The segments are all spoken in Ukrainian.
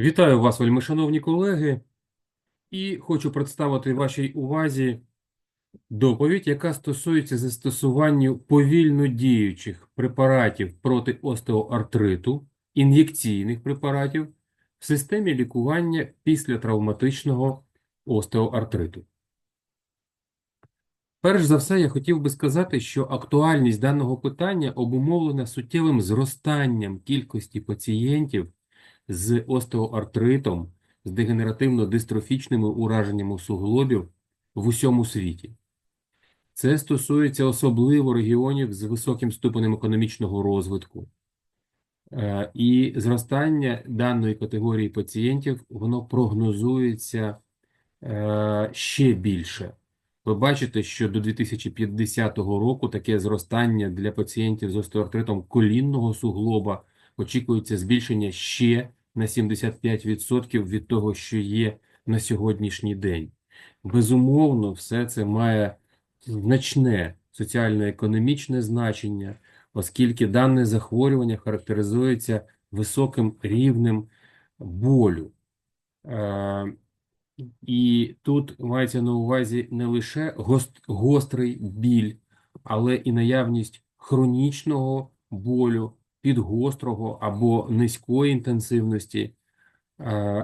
Вітаю вас, вельмишановні колеги, і хочу представити вашій увазі доповідь, яка стосується застосування повільно діючих препаратів проти остеоартриту, ін'єкційних препаратів в системі лікування після травматичного остеоартриту. Перш за все, я хотів би сказати, що актуальність даного питання обумовлена суттєвим зростанням кількості пацієнтів з остеоартритом, з дегенеративно-дистрофічними ураженнями суглобів в усьому світі. Це стосується особливо регіонів з високим ступенем економічного розвитку. Е, І зростання даної категорії пацієнтів воно прогнозується е, ще більше. Ви бачите, що до 2050 року таке зростання для пацієнтів з остеоартритом колінного суглоба очікується збільшення ще на 75% від того, що є на сьогоднішній день. Безумовно, все це має значне соціально-економічне значення, оскільки дане захворювання характеризується високим рівнем болю. Е, і тут мається на увазі не лише гост- гострий біль, але і наявність хронічного болю, підгострого або низької інтенсивності, е,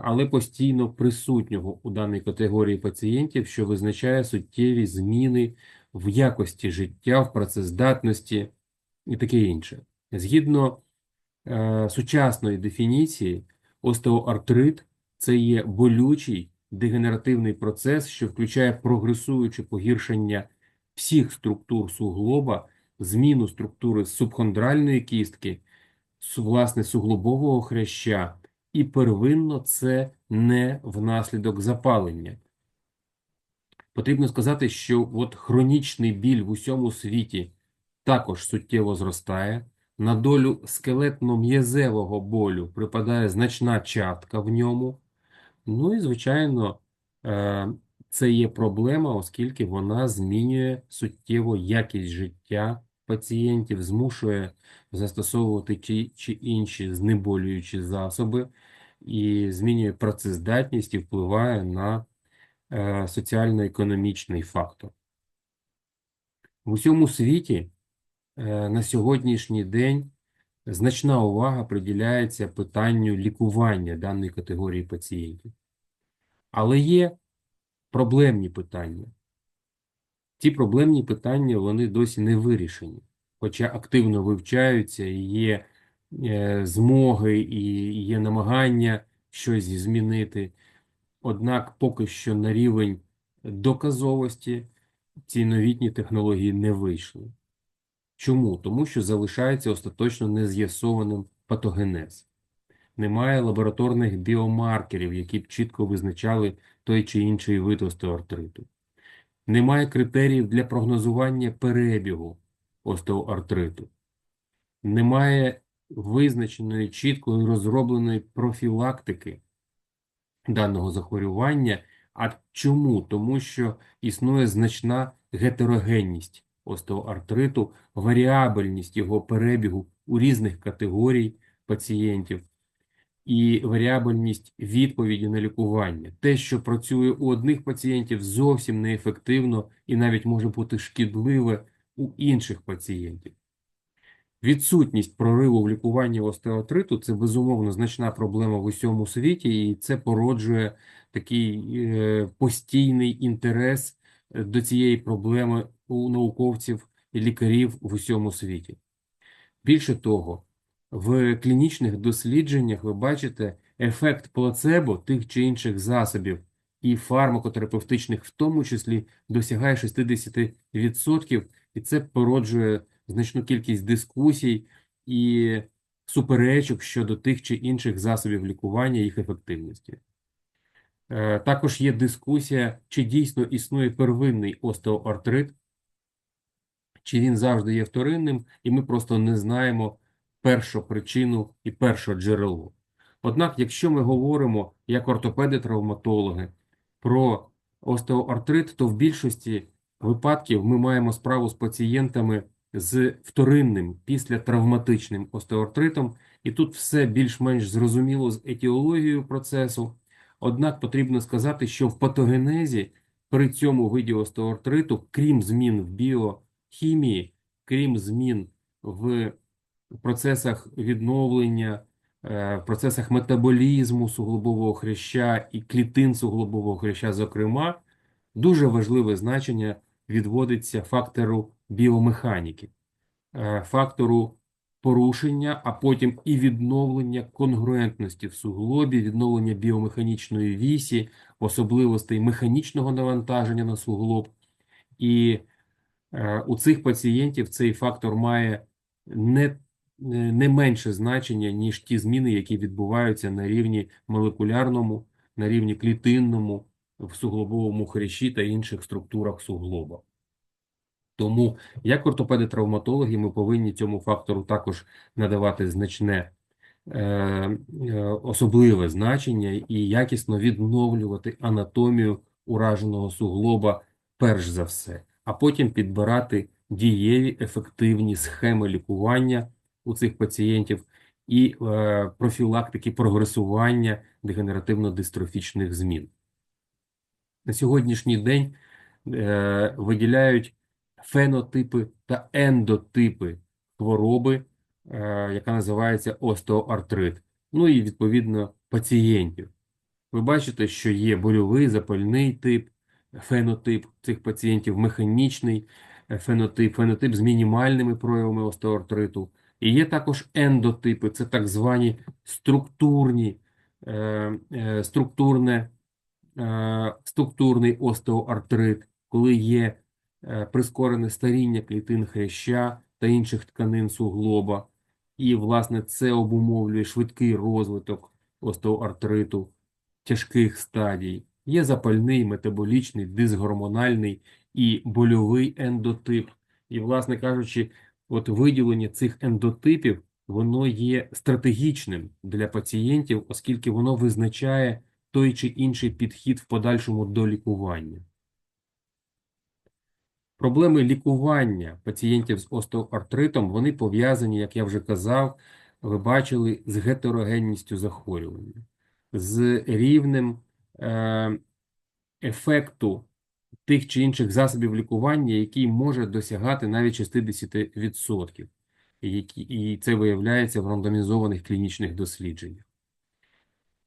але постійно присутнього у даній категорії пацієнтів, що визначає суттєві зміни в якості життя, в працездатності і таке інше. Згідно е, сучасної дефініції, остеоартрит це є болючий дегенеративний процес, що включає прогресуюче погіршення всіх структур суглоба, зміну структури субхондральної кістки, власне суглобового хряща, і первинно це не внаслідок запалення. Потрібно сказати, що от хронічний біль в усьому світі також суттєво зростає. На долю скелетно-м'язевого болю припадає значна частка в ньому. Ну і, звичайно, е, це є проблема, оскільки вона змінює суттєво якість життя пацієнтів, змушує застосовувати ті чи інші знеболюючі засоби і змінює працездатність і впливає на е, соціально-економічний фактор. В усьому світі е, на сьогоднішній день значна увага приділяється питанню лікування даної категорії пацієнтів. Але є проблемні питання. Ці проблемні питання вони досі не вирішені, хоча активно вивчаються, і є е, змоги і є намагання щось змінити. Однак поки що на рівень доказовості ці новітні технології не вийшли. Чому? Тому що залишається остаточно нез'ясованим патогенез. Немає лабораторних біомаркерів, які б чітко визначали той чи інший вид остеоартриту. Немає критеріїв для прогнозування перебігу остеоартриту. Немає визначеної чіткої розробленої профілактики даного захворювання. А чому? Тому що існує значна гетерогенність остеоартриту, варіабельність його перебігу у різних категорій пацієнтів і варіабельність відповіді на лікування. Те, що працює у одних пацієнтів, зовсім неефективно і навіть може бути шкідливе у інших пацієнтів. Відсутність прориву в лікуванні остеоартриту – це безумовно значна проблема в усьому світі, і це породжує такий е, постійний інтерес е, до цієї проблеми у науковців і лікарів в усьому світі. Більше того, в клінічних дослідженнях ви бачите ефект плацебо тих чи інших засобів і фармакотерапевтичних в тому числі досягає 60%, і це породжує значну кількість дискусій і суперечок щодо тих чи інших засобів лікування їх ефективності. Е, Також є дискусія, чи дійсно існує первинний остеоартрит, чи він завжди є вторинним, і ми просто не знаємо першу причину і перше джерело. Однак, якщо ми говоримо як ортопеди-травматологи про остеоартрит, то в більшості випадків ми маємо справу з пацієнтами з вторинним післятравматичним остеоартритом, І тут все більш-менш зрозуміло з етіологією процесу. Однак потрібно сказати, що в патогенезі при цьому виді остеоартриту, крім змін в біохімії, крім змін в процесах відновлення, е, в процесах метаболізму суглобового хряща і клітин суглобового хряща, зокрема, дуже важливе значення відводиться фактору біомеханіки, е, фактору порушення, а потім і відновлення конгруентності в суглобі, відновлення біомеханічної вісі, особливостей механічного навантаження на суглоб. І е, у цих пацієнтів цей фактор має не, не менше значення, ніж ті зміни, які відбуваються на рівні молекулярному, на рівні клітинному, в суглобовому хрящі та інших структурах суглоба. Тому, як ортопеди-травматологи, ми повинні цьому фактору також надавати значне е, е, особливе значення і якісно відновлювати анатомію ураженого суглоба перш за все, а потім підбирати дієві ефективні схеми лікування у цих пацієнтів і е, профілактики прогресування дегенеративно-дистрофічних змін. На сьогоднішній день е, виділяють фенотипи та ендотипи хвороби, е, яка називається остеоартрит. Ну і відповідно пацієнтів. Ви бачите, що є больовий запальний тип, фенотип цих пацієнтів, механічний фенотип, фенотип з мінімальними проявами остеоартриту. І є також ендотипи, це так звані структурні, е, е, структурне, е, структурний остеоартрит, коли є прискорене старіння клітин хряща та інших тканин суглоба. І, власне, це обумовлює швидкий розвиток остеоартриту тяжких стадій. Є запальний, метаболічний, дисгормональний і больовий ендотип. І, власне кажучи, от виділення цих ендотипів воно є стратегічним для пацієнтів, оскільки воно визначає той чи інший підхід в подальшому до лікування. Проблеми лікування пацієнтів з остеоартритом вони пов'язані, як я вже казав, ви бачили, з гетерогенністю захворювання, з рівнем е, ефекту тих чи інших засобів лікування, який може досягати навіть 60%. І це виявляється в рандомізованих клінічних дослідженнях.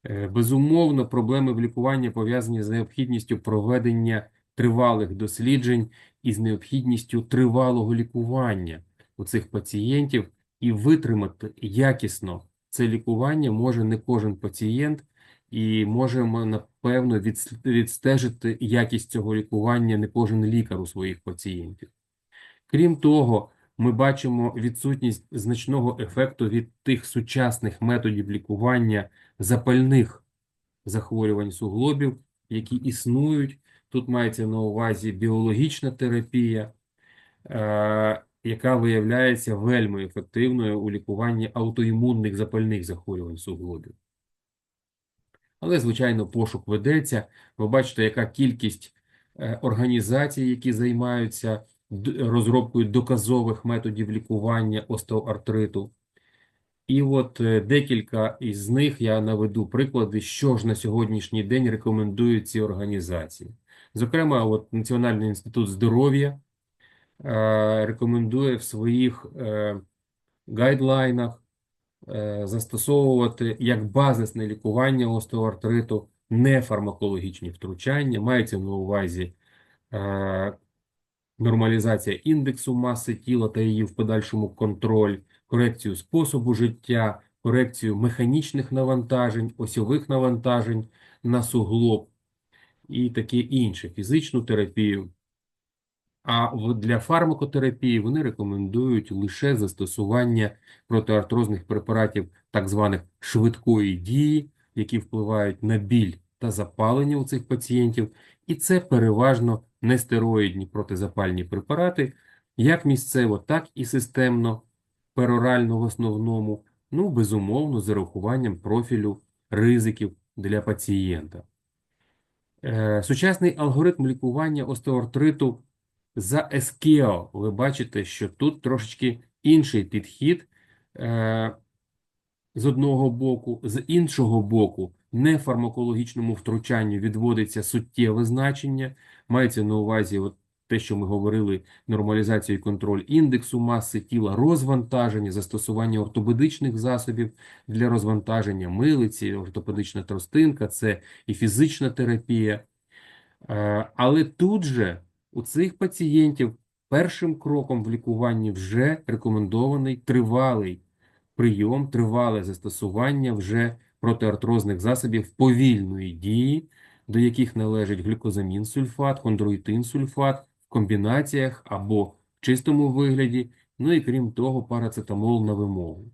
Е, Безумовно, проблеми в лікуванні пов'язані з необхідністю проведення тривалих досліджень і з необхідністю тривалого лікування у цих пацієнтів і витримати якісно це лікування може не кожен пацієнт, і можемо відс- відстежити якість цього лікування не кожен лікар у своїх пацієнтів. Крім того, ми бачимо відсутність значного ефекту від тих сучасних методів лікування запальних захворювань суглобів, які існують. Тут мається на увазі біологічна терапія, е, яка виявляється вельми ефективною у лікуванні аутоімунних запальних захворювань суглобів. Але, звичайно, пошук ведеться. Ви бачите, яка кількість е, організацій, які займаються розробкою доказових методів лікування остеоартриту. І от е, декілька із них я наведу приклади, що ж на сьогоднішній день рекомендують ці організації. Зокрема, от Національний інститут здоров'я е, рекомендує в своїх гайдлайнах застосовувати як базисне лікування остеоартриту нефармакологічні втручання, мається на увазі е, нормалізація індексу маси тіла та її в подальшому контроль, корекцію способу життя, корекцію механічних навантажень, осьових навантажень на суглоб і таке інше, фізичну терапію. А для фармакотерапії вони рекомендують лише застосування протиартрозних препаратів так званих швидкої дії, які впливають на біль та запалення у цих пацієнтів, і це переважно нестероїдні протизапальні препарати, як місцево, так і системно, перорально в основному, ну, безумовно, з урахуванням профілю ризиків для пацієнта. Е, Сучасний алгоритм лікування остеоартриту за ескео. Ви бачите, що тут трошечки інший підхід. Е, з одного боку, з іншого боку, нефармакологічному втручанню відводиться суттєве значення. Мається на увазі от те, що ми говорили, нормалізацію і контроль індексу маси тіла, розвантаження, застосування ортопедичних засобів для розвантаження милиці, ортопедична тростинка, це і фізична терапія. Е, Але тут же у цих пацієнтів першим кроком в лікуванні вже рекомендований тривалий прийом, тривале застосування вже протиартрозних засобів повільної дії, до яких належить глюкозамін сульфат, хондроїтин сульфат в комбінаціях або в чистому вигляді, ну і крім того, парацетамол на вимогу.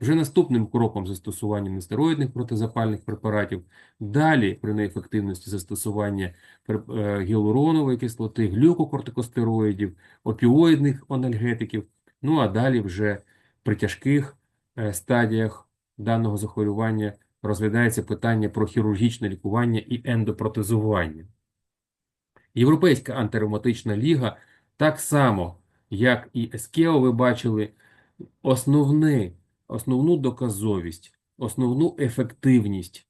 Вже наступним кроком застосування нестероїдних протизапальних препаратів, далі при неефективності застосування е, гіалуронової кислоти, глюкокортикостероїдів, опіоїдних анальгетиків, ну а далі вже при тяжких е, стадіях даного захворювання розглядається питання про хірургічне лікування і ендопротезування. Європейська антиревматична ліга так само, як і ЕСКЕО, ви бачили, основне, основну доказовість, основну ефективність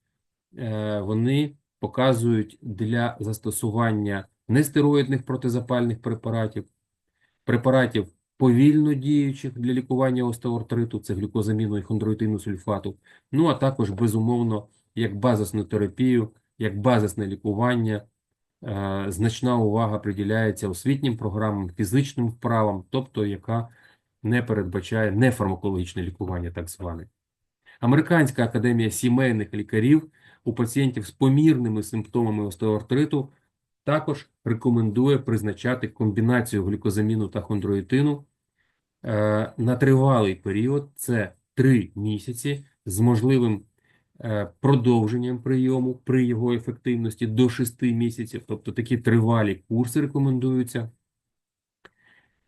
е, вони показують для застосування нестероїдних протизапальних препаратів, препаратів повільно діючих для лікування остеоартриту, це глюкозаміну і хондроїтину сульфату, ну а також, безумовно, як базисну терапію, як базисне лікування. Е, значна увага приділяється освітнім програмам, фізичним вправам, тобто яка не передбачає нефармакологічне лікування, так зване. Американська академія сімейних лікарів у пацієнтів з помірними симптомами остеоартриту також рекомендує призначати комбінацію глюкозаміну та хондроїтину е, на тривалий період, це 3 місяці, з можливим е, продовженням прийому при його ефективності до 6 місяців, тобто такі тривалі курси рекомендуються,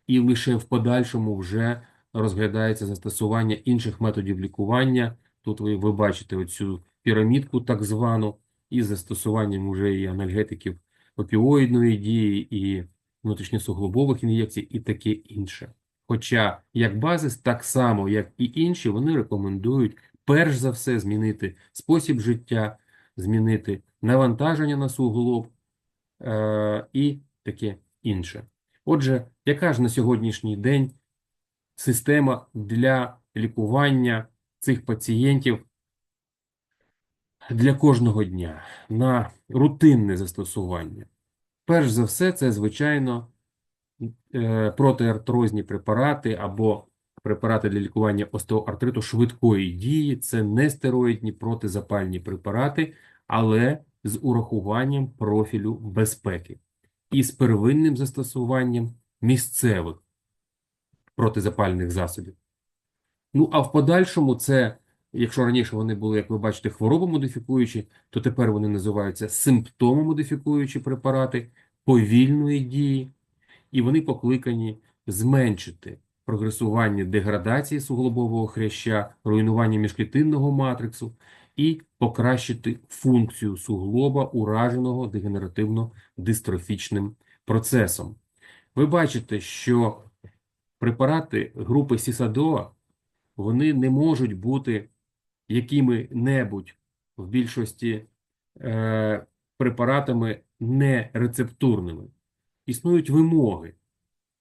і лише в подальшому вже розглядається застосування інших методів лікування. Тут ви, ви бачите оцю пірамідку, так звану, із застосуванням вже і анальгетиків опіоїдної дії, і внутрішньосуглобових ін'єкцій, і таке інше. Хоча як базис, так само, як і інші, вони рекомендують перш за все змінити спосіб життя, змінити навантаження на суглоб е і таке інше. Отже, яка ж на сьогоднішній день система для лікування цих пацієнтів для кожного дня на рутинне застосування. Перш за все, це, звичайно, е, протиартрозні препарати або препарати для лікування остеоартриту швидкої дії, це не стероїдні протизапальні препарати, але з урахуванням профілю безпеки і з первинним застосуванням місцевих протизапальних засобів. Ну, а в подальшому це Якщо раніше вони були, як ви бачите, хворобомодифікуючі, то тепер вони називаються симптомомодифікуючі препарати повільної дії, і вони покликані зменшити прогресування деградації суглобового хряща, руйнування міжклітинного матриксу і покращити функцію суглоба, ураженого дегенеративно-дистрофічним процесом. Ви бачите, що препарати групи Сісадоа вони не можуть бути якими-небудь в більшості е, препаратами нерецептурними. Існують вимоги,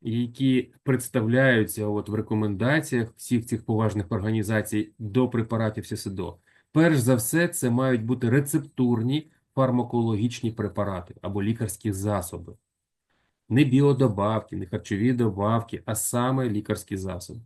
які представляються от в рекомендаціях всіх цих поважних організацій до препаратів СІСИДО. Перш за все, це мають бути рецептурні фармакологічні препарати або лікарські засоби. Не біодобавки, не харчові добавки, а саме лікарські засоби.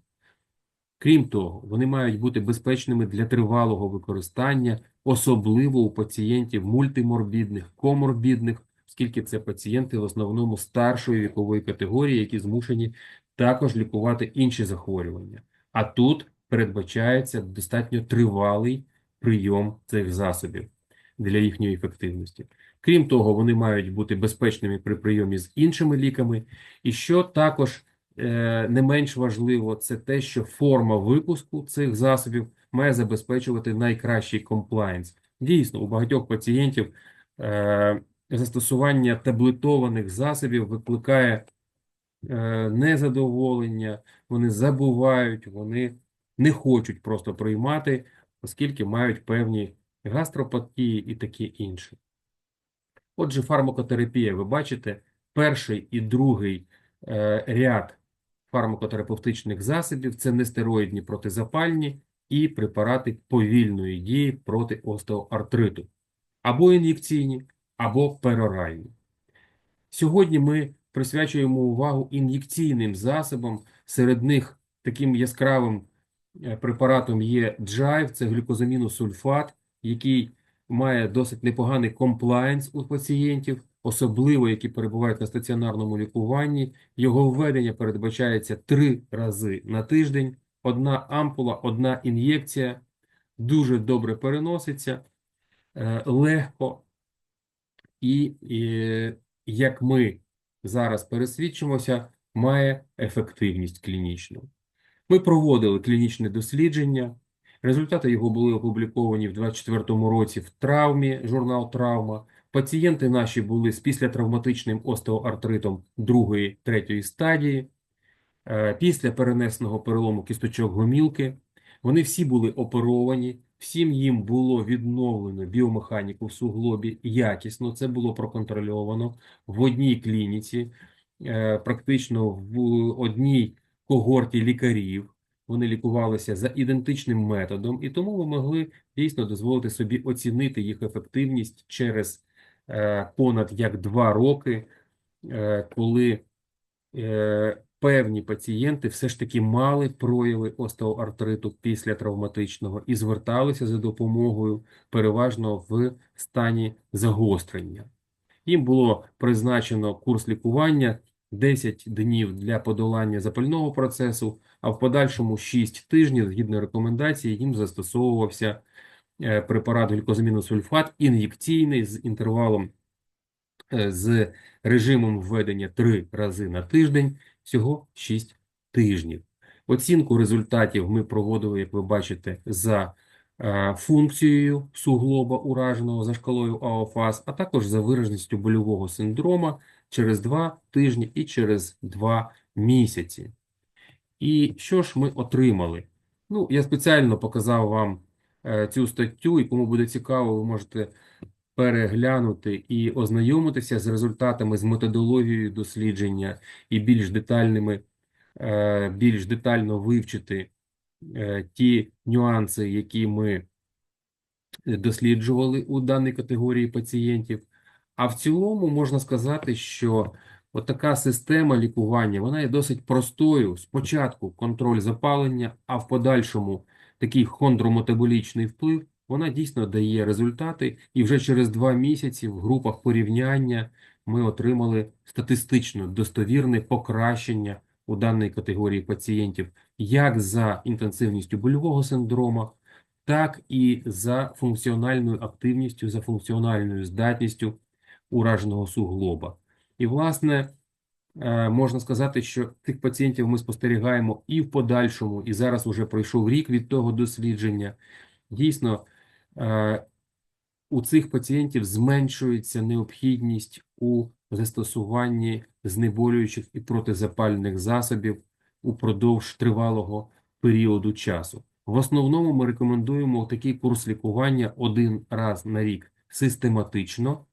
Крім того, вони мають бути безпечними для тривалого використання, особливо у пацієнтів мультиморбідних, коморбідних, оскільки це пацієнти в основному старшої вікової категорії, які змушені також лікувати інші захворювання. А тут передбачається достатньо тривалий прийом цих засобів для їхньої ефективності. Крім того, вони мають бути безпечними при прийомі з іншими ліками, і що також Е, не менш важливо, це те, що форма випуску цих засобів має забезпечувати найкращий комплаєнс. Дійсно, у багатьох пацієнтів е, застосування таблетованих засобів викликає е, незадоволення, вони забувають, вони не хочуть просто приймати, оскільки мають певні гастропатії і таке інше. Отже, фармакотерапія, ви бачите, перший і другий е, ряд фармакотерапевтичних засобів це нестероїдні протизапальні і препарати повільної дії проти остеоартриту, або ін'єкційні, або пероральні. Сьогодні ми присвячуємо увагу ін'єкційним засобам. Серед них таким яскравим препаратом є Джайв, це глюкозаміносульфат, який має досить непоганий комплаєнс у пацієнтів, особливо які перебувають на стаціонарному лікуванні. Його введення передбачається три рази на тиждень. Одна ампула, одна ін'єкція, дуже добре переноситься, е, легко. І, і як ми зараз пересвідчимося, має ефективність клінічну. Ми проводили клінічне дослідження. Результати його були опубліковані в 2024 році в травмі, журнал Травма. Пацієнти наші були з післятравматичним остеоартритом другої, третьої стадії, е, після перенесеного перелому кісточок гомілки. Вони всі були оперовані, всім їм було відновлено біомеханіку в суглобі якісно. Це було проконтрольовано в одній клініці, е, практично в одній когорті лікарів. Вони лікувалися за ідентичним методом, і тому ми могли дійсно дозволити собі оцінити їх ефективність через е, понад як два роки, е, коли е, певні пацієнти все ж таки мали прояви остеоартриту після травматичного і зверталися за допомогою переважно в стані загострення. Їм було призначено курс лікування 10 днів для подолання запального процесу, а в подальшому 6 тижнів, згідно рекомендації, їм застосовувався е, препарат глюкозаміносульфат ін'єкційний з інтервалом е, з режимом введення 3 рази на тиждень, всього 6 тижнів. Оцінку результатів ми проводили, як ви бачите, за е, функцією суглоба ураженого за шкалою АОФАС, а також за вираженістю больового синдрома через 2 тижні і через 2 місяці. І що ж ми отримали? Ну, я спеціально показав вам е, цю статтю, і кому буде цікаво, ви можете переглянути і ознайомитися з результатами, з методологією дослідження і більш детальними, е, більш детально вивчити е, ті нюанси, які ми досліджували у даній категорії пацієнтів. А в цілому можна сказати, що така система лікування вона є досить простою. Спочатку контроль запалення, а в подальшому такий хондрометаболічний вплив, вона дійсно дає результати. І вже через два місяці в групах порівняння ми отримали статистично достовірне покращення у даній категорії пацієнтів як за інтенсивністю больового синдрома, так і за функціональною активністю, за функціональною здатністю ураженого суглоба. І, власне, е, можна сказати, що цих пацієнтів ми спостерігаємо і в подальшому, і зараз вже пройшов рік від того дослідження. Дійсно, е, у цих пацієнтів зменшується необхідність у застосуванні знеболюючих і протизапальних засобів упродовж тривалого періоду часу. В основному ми рекомендуємо такий курс лікування один раз на рік систематично.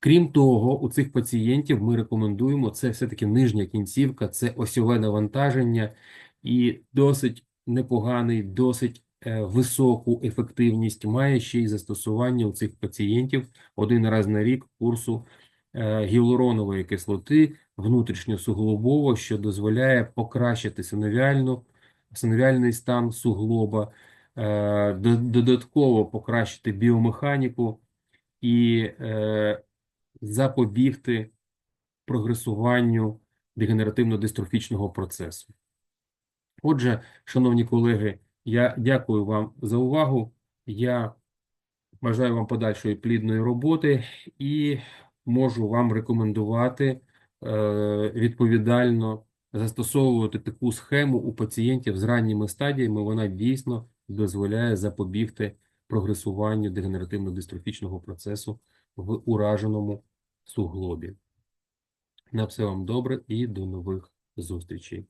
Крім того, у цих пацієнтів ми рекомендуємо це все-таки нижня кінцівка, це осьове навантаження і досить непоганий, досить е, високу ефективність має ще й застосування у цих пацієнтів один раз на рік курсу е, гіалуронової кислоти внутрішньосуглобово, що дозволяє покращити синовіальну, синовіальний стан суглоба, е, додатково покращити біомеханіку і е, запобігти прогресуванню дегенеративно-дистрофічного процесу. Отже, шановні колеги, я дякую вам за увагу. Я бажаю вам подальшої плідної роботи і можу вам рекомендувати е, відповідально застосовувати таку схему у пацієнтів з ранніми стадіями. Вона дійсно дозволяє запобігти прогресуванню дегенеративно-дистрофічного процесу в ураженому суглобі. На все вам добре і до нових зустрічей.